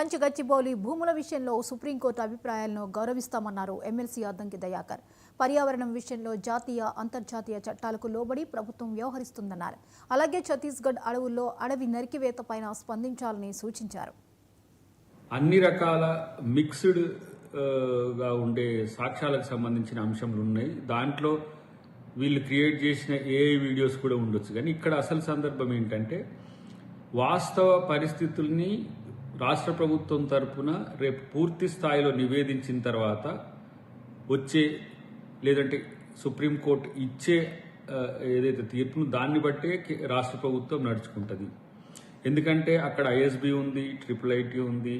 కంచి గచ్చిబౌలి భూముల విషయంలో సుప్రీంకోర్టు అభిప్రాయాలను గౌరవిస్తామన్నారు ఎమ్మెల్సీ అద్దంకి దయాకర్. పర్యావరణం విషయంలో జాతీయ అంతర్జాతీయ చట్టాలకు లోబడి ప్రభుత్వం వ్యవహరిస్తుందన్నారు. అలాగే ఛత్తీస్గఢ్ అడవుల్లో అడవి నరికివేత పైన స్పందించాలని సూచించారు. అన్ని రకాల మిక్స్డ్గా ఉండే సాక్ష్యాలకు సంబంధించిన అంశములు ఉన్నాయి. దాంట్లో వీళ్ళు క్రియేట్ చేసిన ఏ వీడియోస్ కూడా ఉండొచ్చు. కానీ ఇక్కడ అసలు సందర్భం ఏంటంటే వాస్తవ పరిస్థితుల్ని రాష్ట్ర ప్రభుత్వం తరపున రేపు పూర్తి స్థాయిలో నివేదించిన తర్వాత వచ్చే లేదంటే సుప్రీంకోర్టు ఇచ్చే ఏదైతే తీర్పును దాన్ని బట్టే రాష్ట్ర ప్రభుత్వం నడుచుకుంటుంది. ఎందుకంటే అక్కడ ఐఎస్బి ఉంది ట్రిపుల్ ఐటీ ఉంది.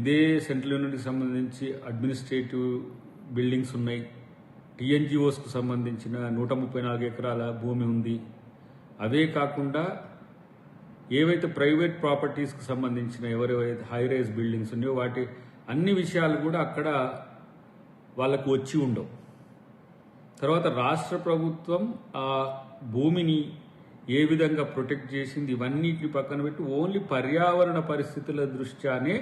ఇదే సెంట్రల్ యూనిట్కి సంబంధించి అడ్మినిస్ట్రేటివ్ బిల్డింగ్స్ ఉన్నాయి. టీఎన్జిఓస్కు సంబంధించిన నూట ముప్పై నాలుగు ఎకరాల భూమి ఉంది. అవే కాకుండా ఏవైతే ప్రైవేట్ ప్రాపర్టీస్కి సంబంధించిన ఎవరెవరైతే హై రైజ్ బిల్డింగ్స్ ఉన్నాయో వాటి అన్ని విషయాలు కూడా అక్కడ వాళ్ళకు వచ్చి ఉండవు. తర్వాత రాష్ట్ర ప్రభుత్వం ఆ భూమిని ఏ విధంగా ప్రొటెక్ట్ చేసింది ఇవన్నిటిని పక్కన పెట్టి ఓన్లీ పర్యావరణ పరిస్థితుల దృష్ట్యానే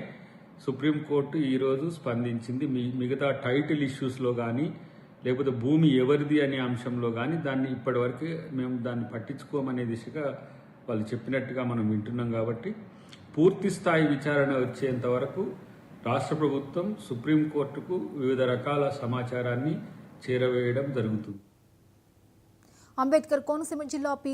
సుప్రీంకోర్టు ఈరోజు స్పందించింది. మీ మిగతా టైటిల్ ఇష్యూస్లో కానీ లేకపోతే భూమి ఎవరిది అనే అంశంలో కానీ దాన్ని ఇప్పటివరకు మేము దాన్ని పట్టించుకోమనే దిశగా వాళ్ళు చెప్పినట్టుగా మనం వింటున్నాం కాబట్టి పూర్తి స్థాయి విచారణ వచ్చేంత వరకు రాష్ట్ర ప్రభుత్వం సుప్రీంకోర్టుకు వివిధ రకాల సమాచారాన్ని చేరవేయడం జరుగుతుంది. అంబేద్కర్ కోనసీమ జిల్లా పి.